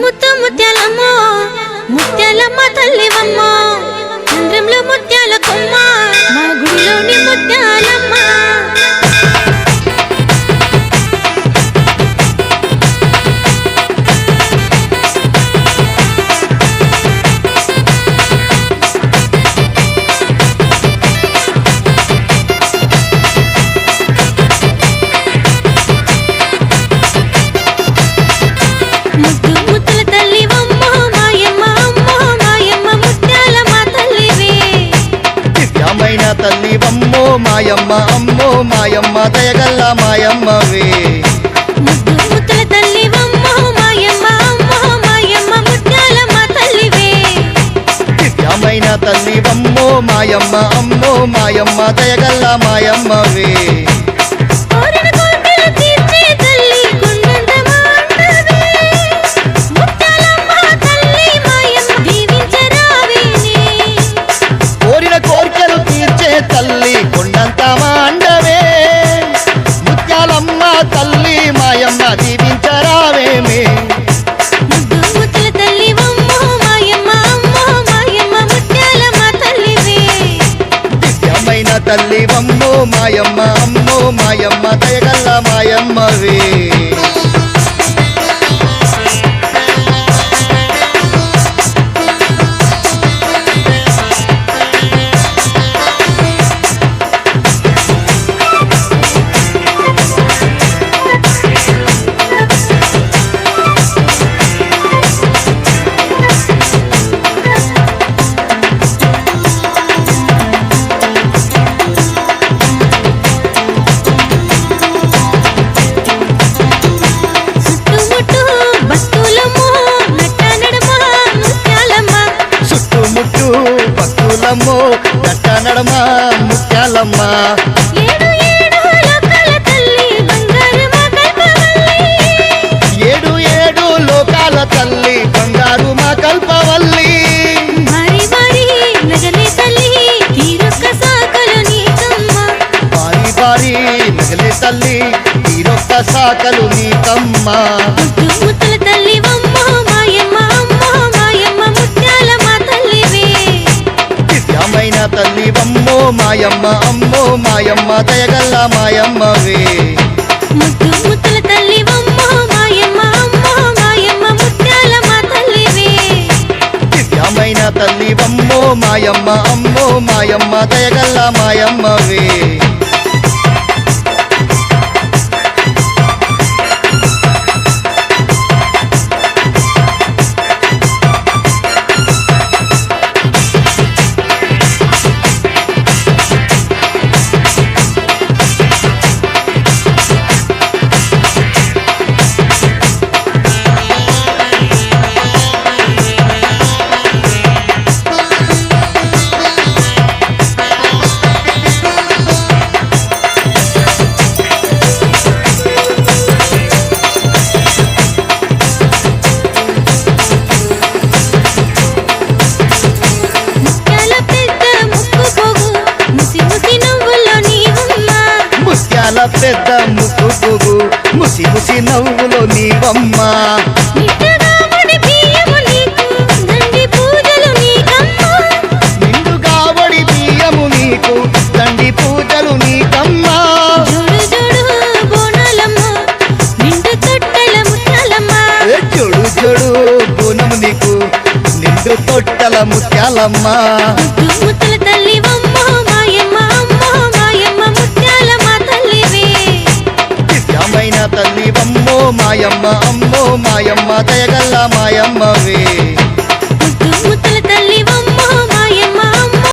ముత్తు ముత్యాలమ్మ ముత్యాలమ్మ తల్లివమ్మ. చంద్రంలో ముత్యాల కొమ్మ. మాయమ్మ అమ్మో మాయమ్మ దయగల్ల మాయమ్మవే. ముత్తుల తల్లివమ్మ మాయమ్మ అమ్మ మాయమ్మ ముత్యాలమ్మ తల్లివే. తల్లి అమ్మో మాయమ్మ అమ్మో మాయమ్మ దయగల్ల మాయమ్మవే. భక్తులమ్మో నట్ట నడమ ముత్యాలమ్మ. ఏడు ఏడు లోకాల తల్లి బంగారు మా కల్పవల్లి మరి నగలే తల్లి తీరొక్క సాకలు నీకమ్మ. తల్లి తల్లి వమ్మో మాయమ్మ అమ్మో మాయమ్మ దయగల్ల మాయమ్మవే. ముద్దు ముత్తుల తల్లివమ్మ మాయమ్మ అమ్మ మాయమ్మ తల్లివే. దివ్యమైన తల్లి వమ్మో మాయమ్మ అమ్మో మాయమ్మ దయగల్ల మాయమ్మవే. పెద్ద పువ్వు ముసి ముసి నవ్వులో నీవమ్మ నిండుగా వడి బియ్యము నీకు దండి పూజలు నీకమ్మ. జోడు జోడు బోనము నీకు నిండు తొట్టల ముత్యాలమ్మ. ముత్తుల తల్లి అమ్మో మాయమ్మ అమ్మో మాయమ్మ దయగల్ల మాయమ్మవే.